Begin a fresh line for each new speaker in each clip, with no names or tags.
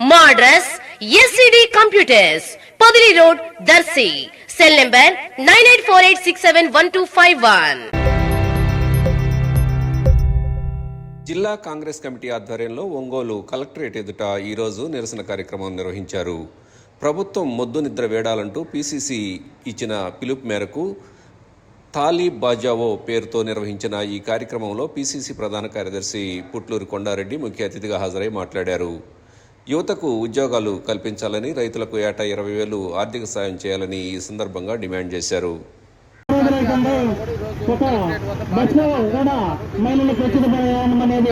మా address SCD computers Padili road Darsi cell number nine eight four eight six seven one two five one
జిల్లా Congress committee ఆధ్వర్యంలో Ongole collectorate ఎదుట ఈరోజు నిరసన కార్యక్రమం నిర్వహించారు. ప్రభుత్వం మొద్దు నిద్ర వేడాలంటూ పీసీసీ ఇచ్చిన పిలుపు మేరకు తాలీ బాజావో పేరుతో నిర్వహించిన ఈ కార్యక్రమంలో పీసీసీ ప్రధాన కార్యదర్శి పుట్లూరి కొండారెడ్డి ముఖ్య అతిథిగా హాజరై మాట్లాడారు. యువతకు ఉద్యోగాలు కల్పించాలని రైతులకు ఏటా ఇరవై వేలు ఆర్థిక సాయం చేయాలని ఈ సందర్భంగా డిమాండ్ చేశారు.
ఒక కూడా ప్రయాణం అనేది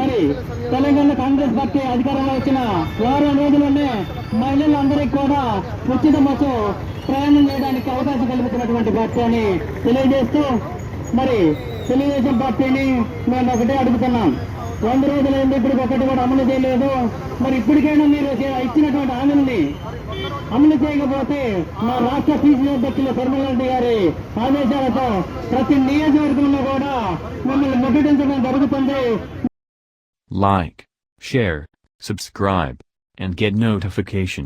మరి తెలంగాణ కాంగ్రెస్ పార్టీ అధికారంలో వచ్చిన వారం రోజుల్లోనే మహిళలందరికీ కూడా ఉచిత బస్సు ప్రయాణం చేయడానికి అవకాశం కల్పించినటువంటి పార్టీ అని తెలియజేస్తూ మరి తెలుగుదేశం పార్టీని మేము ఒకటే అడుగుతున్నాం. వంద రోజులైంది ఇప్పుడు ఒకటి కూడా అమలు చేయలేదు మరి ఇప్పటికైనా మీరు ఇచ్చినటువంటి హామీని అమలు చేయకపోతే మా రాష్ట్ర పీసీ అధ్యక్షులు శర్మలారెడ్డి గారి ఆదేశాలతో ప్రతి నియోజకవర్గంలో కూడా మిమ్మల్ని ముట్టడించడం జరుగుతుంది
like share subscribe and get notification.